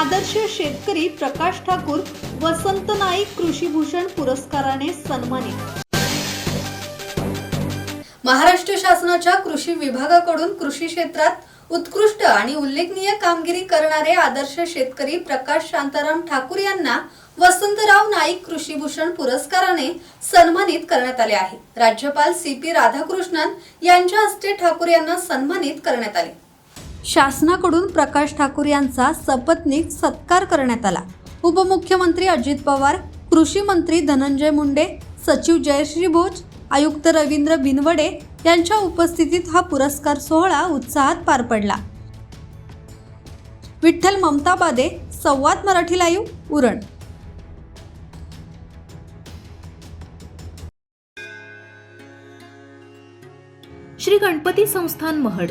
आदर्श शेतकरी प्रकाश ठाकूर वसंत नाईक कृषीभूषण पुरस्काराने सन्मानित. महाराष्ट्र शासनाच्या कृषी विभागाकडून कृषी क्षेत्रात उत्कृष्ट आणि उल्लेखनीय कामगिरी करणारे आदर्श शेतकरी प्रकाश शांताराम ठाकूर यांना वसंतराव नाईक कृषीभूषण पुरस्काराने सन्मानित करण्यात आले आहे. राज्यपाल सी पी राधाकृष्णन यांच्या हस्ते ठाकूर यांना सन्मानित करण्यात आले. शासनाकडून प्रकाश ठाकूर यांचा सपत्नीक सत्कार करण्यात आला. उपमुख्यमंत्री अजित पवार कृषी मंत्री धनंजय मुंडे सचिव जयश्री भोज आयुक्त रवींद्र बिनवडे यांच्या उपस्थितीत हा पुरस्कार सोहळा उत्साहात पार पडला. विठ्ठल ममताबादे संवाद मराठी लाईव्ह उरण. श्री गणपती संस्थान महड.